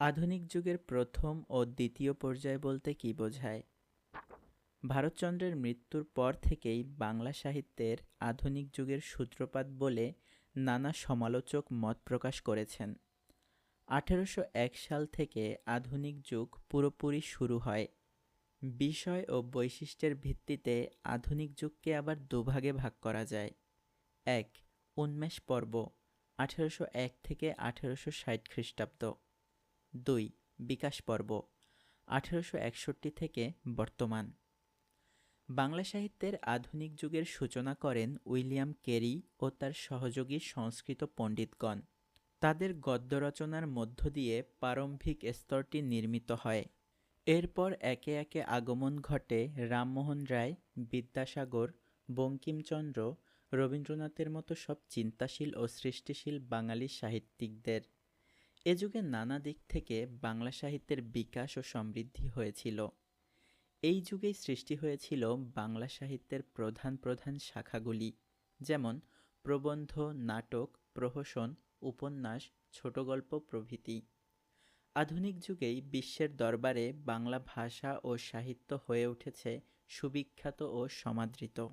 আধুনিক যুগের প্রথম ও দ্বিতীয় পর্যায় বলতে কী বোঝায়? ভারতচন্দ্রের মৃত্যুর পর থেকেই বাংলা সাহিত্যের আধুনিক যুগের সূত্রপাত বলে নানা সমালোচক মত প্রকাশ করেছেন। আঠেরোশো এক সাল থেকে আধুনিক যুগ পুরোপুরি শুরু হয়। বিষয় ও বৈশিষ্ট্যের ভিত্তিতে আধুনিক যুগকে আবার দুভাগে ভাগ করা যায়। এক, উন্মেষ পর্ব, আঠেরোশো এক থেকে আঠেরোশো ষাট খ্রিস্টাব্দ। দুই, বিকাশ পর্ব, আঠেরোশো একষট্টি থেকে বর্তমান। বাংলা সাহিত্যের আধুনিক যুগের সূচনা করেন উইলিয়াম কেরি ও তার সহযোগী সংস্কৃত পণ্ডিতগণ। তাদের গদ্য রচনার মধ্য দিয়ে প্রারম্ভিক স্তরটি নির্মিত হয়। এরপর একে একে আগমন ঘটে রামমোহন রায়, বিদ্যাসাগর, বঙ্কিমচন্দ্র, রবীন্দ্রনাথের মতো সব চিন্তাশীল ও সৃষ্টিশীল বাঙালি সাহিত্যিকদের। এ যুগে নানা দিক থেকে বাংলা সাহিত্যের বিকাশ ও সমৃদ্ধি হয়েছিল। এই যুগেই সৃষ্টি হয়েছিল বাংলা সাহিত্যের প্রধান প্রধান শাখাগুলি, যেমন প্রবন্ধ, নাটক, প্রহসন, উপন্যাস ছোট গল্প প্রভৃতি। আধুনিক যুগেই বিশ্বের দরবারে বাংলা ভাষা ও সাহিত্য হয়ে উঠেছে সুবিখ্যাত ও সমাদৃত।